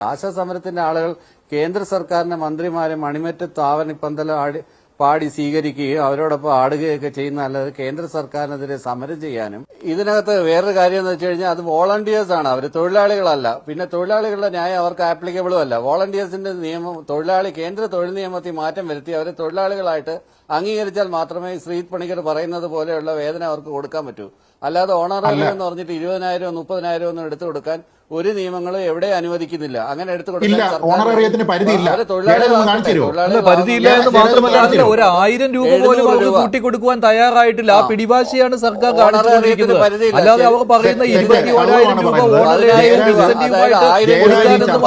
ആശാസമരത്തിന്റെ ആളുകൾ കേന്ദ്ര സർക്കാരിന്റെ മന്ത്രിമാരെ മണിമറ്റത്ത് ആടി പാടി സ്വീകരിക്കുകയും അവരോടൊപ്പം ആടുകയൊക്കെ ചെയ്യുന്ന അല്ലാതെ കേന്ദ്ര സർക്കാരിനെതിരെ സമരം ചെയ്യാനും ഇതിനകത്ത് വേറൊരു കാര്യം എന്ന് വെച്ച് കഴിഞ്ഞാൽ അത് വോളണ്ടിയേഴ്സ് ആണ്. അവർ തൊഴിലാളികളല്ല. പിന്നെ തൊഴിലാളികളുടെ ന്യായം അവർക്ക് ആപ്ലിക്കബിളും അല്ല. വോളണ്ടിയേഴ്സിന്റെ നിയമം തൊഴിലാളി കേന്ദ്ര തൊഴിൽ നിയമത്തിൽ മാറ്റം വരുത്തി അവരെ തൊഴിലാളികളായിട്ട് അംഗീകരിച്ചാൽ മാത്രമേ ശ്രീ പണിക്കർ പറയുന്നത് പോലെയുള്ള വേദന അവർക്ക് കൊടുക്കാൻ പറ്റൂ. അല്ലാതെ ഓണററി എന്ന് പറഞ്ഞിട്ട് ഇരുപതിനായിരം മുപ്പതിനായിരം ഒന്നും എടുത്തു കൊടുക്കാൻ ഒരു നിയമങ്ങളും എവിടെ അനുവദിക്കുന്നില്ല. അങ്ങനെ എടുത്തു പരിധിയില്ല. എന്ന് മാത്രമല്ല ഒരു ആയിരം രൂപ പോലും കൂട്ടിക്കൊടുക്കുവാൻ തയ്യാറായിട്ടില്ല. ആ പിടിവാശിയാണ് സർക്കാർ കാണിച്ചുകൊണ്ടിരിക്കുന്നത് അല്ലാതെ അവർ പറയുന്ന ഇരുപത്തി രൂപ. ഓണറേറിയം കൊടുക്കാനൊന്നും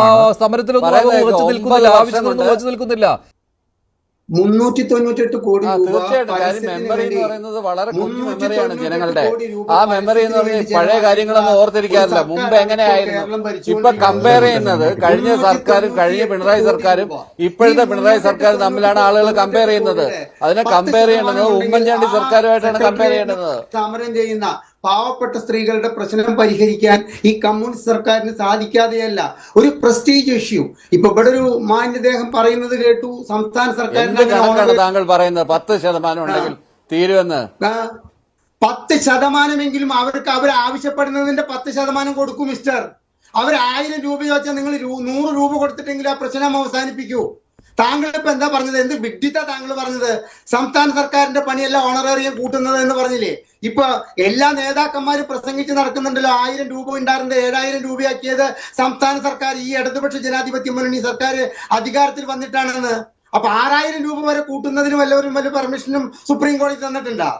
ആ- സമരത്തിലൊന്നും ഉറച്ചു നിൽക്കുന്നില്ല. വർഷം ആവശ്യത്തിലൊന്നും ഉറച്ചു നിൽക്കുന്നില്ല. മുന്നൂറ്റി തൊണ്ണൂറ്റെട്ട് കോടി തീർച്ചയായിട്ടും. കാര്യം പരസ്യത്തിന് മെമ്മറി എന്ന് പറയുന്നത് വളരെ കുഞ്ഞു മുന്നൂറ്റി മെമ്മറിയാണ് ജനങ്ങളുടെ. ആ മെമ്മറി എന്ന് പറഞ്ഞാൽ പഴയ കാര്യങ്ങളൊന്നും ഓർത്തിരിക്കാറില്ല. മുമ്പ് എങ്ങനെയായിരുന്നു? ഇപ്പൊ കമ്പയർ ചെയ്യുന്നത് കഴിഞ്ഞ സർക്കാരും കഴിഞ്ഞ പിണറായി സർക്കാരും ഇപ്പോഴത്തെ പിണറായി സർക്കാരും തമ്മിലാണ് ആളുകൾ കമ്പയർ ചെയ്യുന്നത്. അതിനെ കമ്പയർ ചെയ്യേണ്ടത് ഉമ്മൻചാണ്ടി സർക്കാരുമായിട്ടാണ് കമ്പയർ ചെയ്യേണ്ടത് സമരം ചെയ്യുന്ന പാവപ്പെട്ട സ്ത്രീകളുടെ പ്രശ്നം പരിഹരിക്കാൻ ഈ കമ്മ്യൂണിസ്റ്റ് സർക്കാരിന് സാധിക്കാതെയല്ല. ഒരു പ്രസ്റ്റീജ് ഇഷ്യൂ ഇപ്പൊ ഇവിടെ ഒരു മാന്യദേഹം പറയുന്നത് കേട്ടു. സംസ്ഥാന സർക്കാരിന്റെ താങ്കൾ പറയുന്നത്? പത്ത് ശതമാനം ഉണ്ടെങ്കിൽ തീരുമെന്ന് പത്ത് ശതമാനമെങ്കിലും അവർക്ക് അവർ ആവശ്യപ്പെടുന്നതിന്റെ പത്ത് ശതമാനം കൊടുക്കും മിസ്റ്റർ. അവർ ആയിരം രൂപ ചോദിച്ചാൽ നിങ്ങൾ നൂറ് രൂപ കൊടുത്തിട്ടെങ്കിൽ ആ പ്രശ്നം അവസാനിപ്പിക്കൂ. താങ്കൾ ഇപ്പൊ എന്താ പറഞ്ഞത്? എന്ത് വിഡ്ഢിത്ത താങ്കൾ പറഞ്ഞത്? സംസ്ഥാന സർക്കാരിന്റെ പണിയല്ല ഓണറേറിയം കൂട്ടുന്നത് എന്ന് പറഞ്ഞില്ലേ? ഇപ്പൊ എല്ലാ നേതാക്കന്മാരും പ്രസംഗിച്ച് നടക്കുന്നുണ്ടല്ലോ ആയിരം രൂപ ഉണ്ടായിരുന്നത് ഏഴായിരം രൂപയാക്കിയത് സംസ്ഥാന സർക്കാർ ഈ ഇടതുപക്ഷ ജനാധിപത്യ മുന്നണി സർക്കാർ അധികാരത്തിൽ വന്നിട്ടാണെന്ന്. അപ്പൊ ആറായിരം രൂപ വരെ കൂട്ടുന്നതിനും വല്ലവരും വല്ല പെർമിഷനും സുപ്രീം കോടതി തന്നിട്ടുണ്ടോ?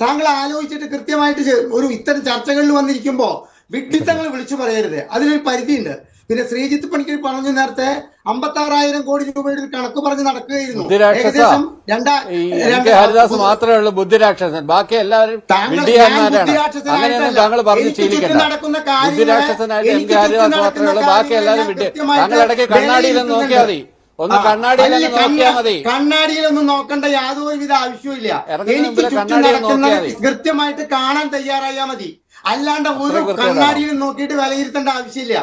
താങ്കൾ ആലോചിച്ചിട്ട് കൃത്യമായിട്ട് ഒരു ഇത്തരം ചർച്ചകളിൽ വന്നിരിക്കുമ്പോ വിഡ്ഢിത്തങ്ങൾ വിളിച്ചു പറയരുത്. അതിനൊരു പരിധിയുണ്ട്. പിന്നെ ശ്രീജിത്ത് പണിക്കർ പറഞ്ഞു നേരത്തെ അമ്പത്തി ആറായിരം കോടി രൂപയുടെ ഒരു കണക്ക് പറഞ്ഞ് നടക്കുകയായിരുന്നു. ഏകദേശം രണ്ടാ ഹരിദാസ് മാത്രമേ ഉള്ളൂ ബുദ്ധിരാക്ഷസൻ. ബാക്കി എല്ലാവരും താങ്കൾ- പറഞ്ഞ് ബുദ്ധിരാക്ഷസനായിട്ട് എം കെ ഹരിദാസ് മാത്രമേ ഉള്ളൂ. ബാക്കി എല്ലാവരും കണ്ണാടിയിലും വിഡ്ഢി കൃത്യമായിട്ട് താങ്കൾ ഇടയ്ക്ക് കണ്ണാടിയിലൊന്ന് നോക്കിയാൽ മതി. ഒന്ന് കണ്ണാടിയിൽ കണ്ണാടിയിലൊന്ന് നോക്കേണ്ട യാതൊരുവിധ ആവശ്യമില്ല എനിക്ക് ചുറ്റും നടക്കുന്നത് നടക്കുന്ന കൃത്യമായിട്ട് കാണാൻ തയ്യാറായാ മതി. അല്ലാണ്ട് ഒരു കണ്ണാടിയിൽ നോക്കിയിട്ട് വിലയിരുത്തേണ്ട ആവശ്യമില്ല.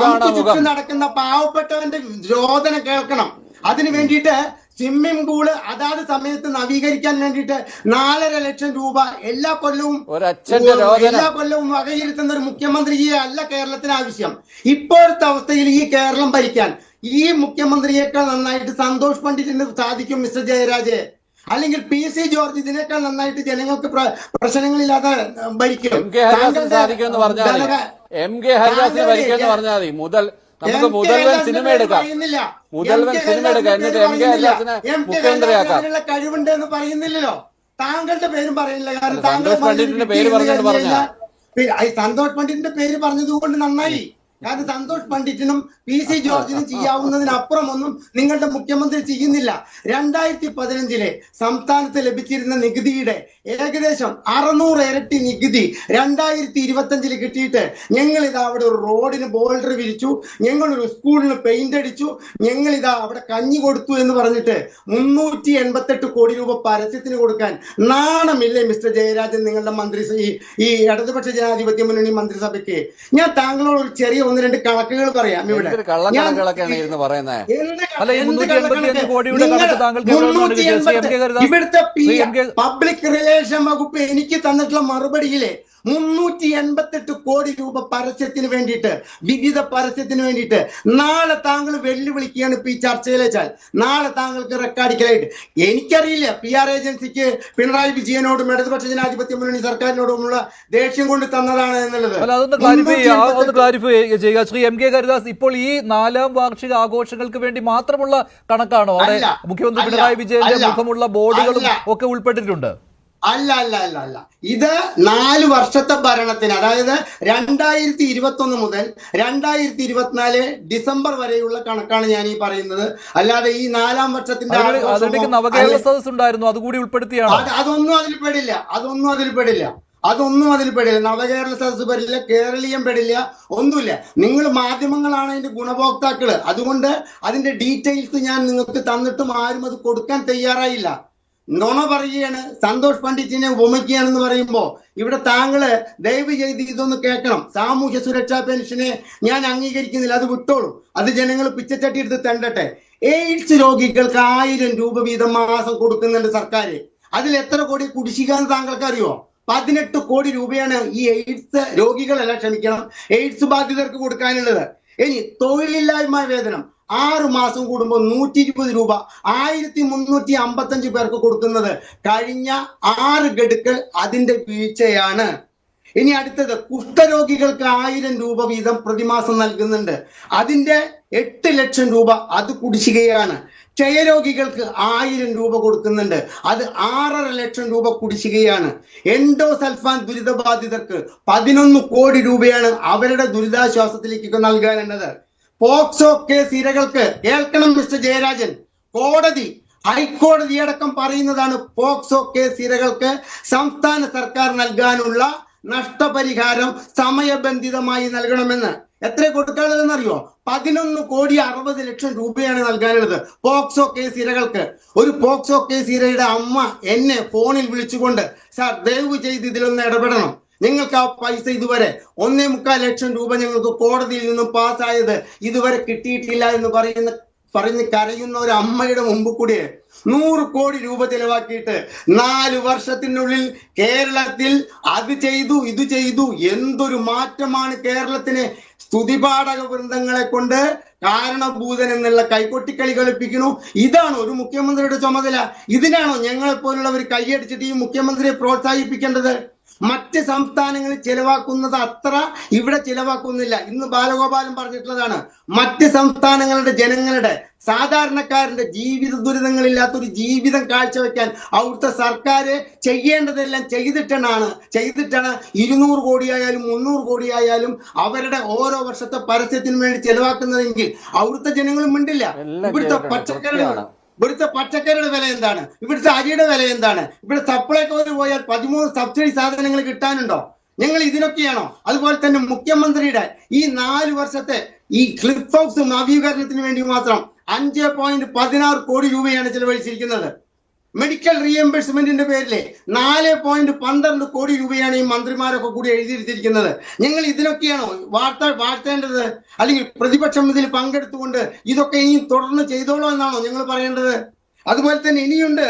നമുക്ക് ചുറ്റും നടക്കുന്ന പാവപ്പെട്ടവന്റെ രോദന കേൾക്കണം. അതിനു വേണ്ടിയിട്ട് സ്വിമ്മിംഗ് പൂൾ അതാത് സമയത്ത് നവീകരിക്കാൻ വേണ്ടിയിട്ട് നാലര ലക്ഷം രൂപ എല്ലാ കൊല്ലവും. എല്ലാ കൊല്ലവും വകയിരുത്തുന്ന ഒരു മുഖ്യമന്ത്രിയെ അല്ല കേരളത്തിന് ആവശ്യം. ഇപ്പോഴത്തെ അവസ്ഥയിൽ ഈ കേരളം ഭരിക്കാൻ ഈ മുഖ്യമന്ത്രിയേക്കാൾ നന്നായിട്ട് സന്തോഷ് പണ്ഡിറ്റിന് സാധിക്കും മിസ്റ്റർ ജയരാജ്. അല്ലെങ്കിൽ പി സി ജോർജ് ഇതിനേക്കാൾ നന്നായിട്ട് ജനങ്ങൾക്ക് പ്ര- പ്രശ്നങ്ങളില്ലാതെ ഭരിക്കും. എം കെ ഹരിദാസിന് സാധിക്കുമെന്ന് പറഞ്ഞാൽ മതി. ധനക- എം കെ ഹരിദാസിന് ഭരിക്കുമെന്ന് പറഞ്ഞാൽ മതി. മുതൽ നമുക്ക് മുതൽവൻ സിനിമ എടുക്കാം. മുതൽവൻ സിനിമ എടുക്കാം. എന്നിട്ട് എം കെ ഹരിദാസിനെ മുഖ്യമന്ത്രിയാക്കാം കഴിവുണ്ട് എന്ന് പറയുന്നില്ലല്ലോ. താങ്കളുടെ പേരും പറയുന്നില്ല. കാരണം താങ്കൾ പണ്ഡിറ്റിന്റെ പേര് പറഞ്ഞിട്ട് പറഞ്ഞാ. ഈ സന്തോഷ് പണ്ഡിറ്റിന്റെ പേര് പറഞ്ഞത് കൊണ്ട് നന്നായി. കാരണം സന്തോഷ് പണ്ഡിറ്റിനും പി സി ജോർജിനും ചെയ്യാവുന്നതിനപ്പുറം ഒന്നും നിങ്ങളുടെ മുഖ്യമന്ത്രി ചെയ്യുന്നില്ല. രണ്ടായിരത്തി പതിനഞ്ചിലെ സംസ്ഥാനത്ത് ലഭിച്ചിരുന്ന നികുതിയുടെ ഏകദേശം അറുന്നൂറ് ഇരട്ടി നികുതി രണ്ടായിരത്തി ഇരുപത്തി അഞ്ചിൽ കിട്ടിയിട്ട് ഞങ്ങൾ ഇതാ അവിടെ ഒരു റോഡിന് ബോൾഡർ വിരിച്ചു ഞങ്ങൾ ഒരു സ്കൂളിന് പെയിന്റ് അടിച്ചു ഞങ്ങൾ ഇതാ അവിടെ കഞ്ഞി കൊടുത്തു എന്ന് പറഞ്ഞിട്ട് മുന്നൂറ്റി എൺപത്തെട്ട് കോടി രൂപ പരസ്യത്തിന് കൊടുക്കാൻ നാണമില്ലേ മിസ്റ്റർ ജയരാജൻ നിങ്ങളുടെ മന്ത്രി ഈ ഇടതുപക്ഷ ജനാധിപത്യ മുന്നണി മന്ത്രിസഭയ്ക്ക്? ഞാൻ താങ്കളോട് ഒരു ചെറിയ ഒന്ന് രണ്ട് കണക്കുകൾ പറയാം ഇവിടെ എന്തൊരു കള്ളക്കണക്കുകളൊക്കെയാണ് ഇരുന്ന് പറയുന്നത് അല്ല, ഈ എന്ത് 385 കണക്ക്? കോടിയുടെ നിങ്ങൾ കണക്ക് താങ്കൾക്ക് എവിടെ നിന്നാണ് കിട്ടിയത്? ശ്രീ എം കെ ഹരിദാസ്, ഇവിടുത്തെ പബ്ലിക് റിലേഷൻ വകുപ്പ് എനിക്ക് തന്നിട്ടുള്ള മറുപടിയിലെ മുന്നൂറ്റി എൺപത്തെട്ട് കോടി രൂപ പരസ്യത്തിന് വേണ്ടിയിട്ട് വിവിധ പരസ്യത്തിന് വേണ്ടിയിട്ട് നാളെ താങ്കൾ വെല്ലുവിളിക്കുകയാണ് ഇപ്പൊ ഈ ചർച്ചയിൽ വെച്ചാൽ. നാളെ താങ്കൾക്ക് റെക്കോർഡിക്കലായിട്ട് എനിക്കറിയില്ല പി ആർ ഏജൻസിക്ക് പിണറായി വിജയനോടും ഇടതുപക്ഷ ജനാധിപത്യ മുന്നണി സർക്കാരിനോടുമുള്ള ദേഷ്യം കൊണ്ട് തന്നതാണ് എന്നുള്ളത്. ക്ലാരിഫൈ ചെയ്യുക ഒന്ന് ക്ലാരിഫൈ ചെയ്യുക. ശ്രീ എം കെ ഹരിദാസ് ഇപ്പോൾ ഈ നാലാം വാർഷിക ആഘോഷങ്ങൾക്ക് വേണ്ടി മാത്രമുള്ള കണക്കാണോ? അവിടെ മുഖ്യമന്ത്രി പിണറായി വിജയന്റെ മുഖമുള്ള ബോർഡുകളും ഒക്കെ ഉൾപ്പെട്ടിട്ടുണ്ട്. അല്ല അല്ല അല്ല അല്ല. ഇത് നാല് വർഷത്തെ ഭരണത്തിന് അതായത് രണ്ടായിരത്തി ഇരുപത്തി ഒന്ന് മുതൽ രണ്ടായിരത്തി ഇരുപത്തിനാല് ഡിസംബർ വരെയുള്ള കണക്കാണ് ഞാൻ ഈ പറയുന്നത്. അല്ലാതെ ഈ നാലാം വർഷത്തിന്റെ നവകേരള സദസ് ഉണ്ടായിരുന്നു. അതുകൂടി ഉൾപ്പെടുത്തിയാണ്. അത് അതൊന്നും അതിൽ പെടില്ല. അതൊന്നും അതിൽ പെടില്ല. അതൊന്നും അതിൽ പെടില്ല. നവകേരള സദസ് പെടില്ല കേരളീയം പെടില്ല ഒന്നുമില്ല. നിങ്ങൾ മാധ്യമങ്ങളാണ് അതിന്റെ ഗുണഭോക്താക്കൾ. അതുകൊണ്ട് അതിന്റെ ഡീറ്റെയിൽസ് ഞാൻ നിങ്ങൾക്ക് തന്നിട്ടും ആരും അത് കൊടുക്കാൻ തയ്യാറായില്ല. നുണ പറയുകയാണ് സന്തോഷ് പണ്ഡിറ്റിനെ ഉപമിക്കുകയാണെന്ന് പറയുമ്പോൾ ഇവിടെ താങ്കൾ ദയവ് ചെയ്ത് ഇതൊന്ന് കേൾക്കണം. സാമൂഹ്യ സുരക്ഷാ പെൻഷനെ ഞാൻ അംഗീകരിക്കുന്നില്ല അത് വിട്ടോളൂ. അത് ജനങ്ങൾ പിച്ചച്ചട്ടി എടുത്ത് തണ്ടട്ടെ. എയ്ഡ്സ് രോഗികൾക്ക് ആയിരം രൂപ വീതം മാസം കൊടുക്കുന്നുണ്ട് സർക്കാർ അതിൽ എത്ര കോടി കുടിശ്ശിക താങ്കൾക്ക് അറിയോ പതിനെട്ട് കോടി രൂപയാണ് ഈ എയ്ഡ്സ് രോഗികളല്ല ക്ഷമിക്കണം എയ്ഡ്സ് ബാധിതർക്ക് കൊടുക്കാനുള്ളത്. ഇനി തൊഴിലില്ലായ്മ വേതനം. ആറ് മാസം കൂടുമ്പോൾ നൂറ്റി ഇരുപത് രൂപ. ആയിരത്തി മുന്നൂറ്റി അമ്പത്തഞ്ച് പേർക്ക് കൊടുക്കുന്നത് കഴിഞ്ഞ ആറ് ഗഡുക്കൾ അതിന്റെ വീഴ്ചയാണ്. ഇനി അടുത്തത് കുഷ്ഠരോഗികൾക്ക് ആയിരം രൂപ വീതം പ്രതിമാസം നൽകുന്നുണ്ട്. അതിന്റെ എട്ട് ലക്ഷം രൂപ അത് കുടിശ്ശികയാണ്. ക്ഷയരോഗികൾക്ക് ആയിരം രൂപ കൊടുക്കുന്നുണ്ട്. അത് ആറര ലക്ഷം രൂപ കുടിശ്ശികയാണ്. എൻഡോസൽഫാൻ ദുരിതബാധിതർക്ക് പതിനൊന്ന് കോടി രൂപയാണ് അവരുടെ ദുരിതാശ്വാസത്തിലേക്ക് നൽകാനുള്ളത്. പോക്സോ കേസ് ഇരകൾക്ക് കേൾക്കണം മിസ്റ്റർ ജയരാജൻ. കോടതി ഹൈക്കോടതി അടക്കം പറയുന്നതാണ് പോക്സോ കേസ് ഇരകൾക്ക് സംസ്ഥാന സർക്കാർ നൽകാനുള്ള നഷ്ടപരിഹാരം സമയബന്ധിതമായി നൽകണമെന്ന്. എത്ര കൊടുക്കാനുള്ളതെന്ന് അറിയോ പതിനൊന്ന് കോടി അറുപത് ലക്ഷം രൂപയാണ് നൽകാനുള്ളത് പോക്സോ കേസ് ഇരകൾക്ക്. ഒരു പോക്സോ കേസ് ഇരയുടെ അമ്മ എന്നെ ഫോണിൽ വിളിച്ചുകൊണ്ട് സാർ ദയവ് ചെയ്ത് ഇതിലൊന്ന് ഇടപെടണം. നിങ്ങൾക്ക് ആ പൈസ ഇതുവരെ ഒന്നേ മുക്കാൽ ലക്ഷം രൂപ ഞങ്ങൾക്ക് കോടതിയിൽ നിന്നും പാസ്സായത് ഇതുവരെ കിട്ടിയിട്ടില്ല എന്ന് പറയുന്ന പറഞ്ഞ് കരയുന്ന ഒരു അമ്മയുടെ മുമ്പ് കൂടി നൂറ് കോടി രൂപ ചെലവാക്കിയിട്ട് നാല് വർഷത്തിനുള്ളിൽ കേരളത്തിൽ അത് ചെയ്തു ഇത് ചെയ്തു. എന്തൊരു മാറ്റമാണ് കേരളത്തിന് സ്തുതിപാഠക വൃന്ദങ്ങളെ കൊണ്ട് കാരണഭൂതൻ എന്നുള്ള കൈകൊട്ടിക്കളി കളിപ്പിക്കുന്നു. ഇതാണ് ഒരു മുഖ്യമന്ത്രിയുടെ ചുമതല. ഇതിനാണോ ഞങ്ങളെ പോലുള്ളവർ കൈയടിച്ചിട്ട് ഈ മുഖ്യമന്ത്രിയെ പ്രോത്സാഹിപ്പിക്കേണ്ടത്? മറ്റ് സംസ്ഥാനങ്ങളിൽ ചിലവാക്കുന്നത് അത്ര ഇവിടെ ചിലവാക്കുന്നില്ല ഇന്ന് ബാലഗോപാലൻ പറഞ്ഞിട്ടുള്ളതാണ് മറ്റ് സംസ്ഥാനങ്ങളുടെ ജനങ്ങളുടെ സാധാരണക്കാരന്റെ ജീവിത ദുരിതങ്ങളില്ലാത്തൊരു ജീവിതം കാഴ്ചവെക്കാൻ അവിടുത്തെ സർക്കാർ ചെയ്യേണ്ടതെല്ലാം ചെയ്തിട്ടാണ് ചെയ്തിട്ടാണ് ഇരുന്നൂറ് കോടിയായാലും മുന്നൂറ് കോടിയായാലും അവരുടെ ഓരോ വർഷത്തെ പരസ്യത്തിന് വേണ്ടി ചെലവാക്കുന്നതെങ്കിൽ അവിടുത്തെ ജനങ്ങളും മിണ്ടില്ല ഇവിടുത്തെ. പച്ചക്കറികൾ. ഇവിടുത്തെ പച്ചക്കറിയുടെ വില എന്താണ്? ഇവിടുത്തെ അരിയുടെ വില എന്താണ്? ഇവിടെ സപ്ലൈകോയിൽ പോയാൽ പതിമൂന്ന് സബ്സിഡി സാധനങ്ങൾ കിട്ടാനുണ്ടോ? ഞങ്ങൾ ഇതിനൊക്കെയാണോ? അതുപോലെ തന്നെ മുഖ്യമന്ത്രിയുടെ ഈ നാല് വർഷത്തെ ഈ ക്ലിഫ് ഹൗസ് നവീകരണത്തിന് വേണ്ടി മാത്രം അഞ്ച് പോയിന്റ് പതിനാറ് കോടി രൂപയാണ് ചെലവഴിച്ചിരിക്കുന്നത്. മെഡിക്കൽ റീഎംബേഴ്സ്മെന്റിന്റെ പേരിൽ നാല് പോയിന്റ് പന്ത്രണ്ട് കോടി രൂപയാണ് ഈ മന്ത്രിമാരൊക്കെ കൂടി എഴുതിയിരുത്തിയിരിക്കുന്നത് നിങ്ങൾ ഇതിനൊക്കെയാണോ വാർത്ത വാഴ്ത്തേണ്ടത്? അല്ലെങ്കിൽ പ്രതിപക്ഷം ഇതിൽ പങ്കെടുത്തുകൊണ്ട് ഇതൊക്കെ ഇനി തുടർന്ന് ചെയ്തോളൂ എന്നാണോ നിങ്ങൾ പറയേണ്ടത്? അതുപോലെ തന്നെ ഇനിയുണ്ട്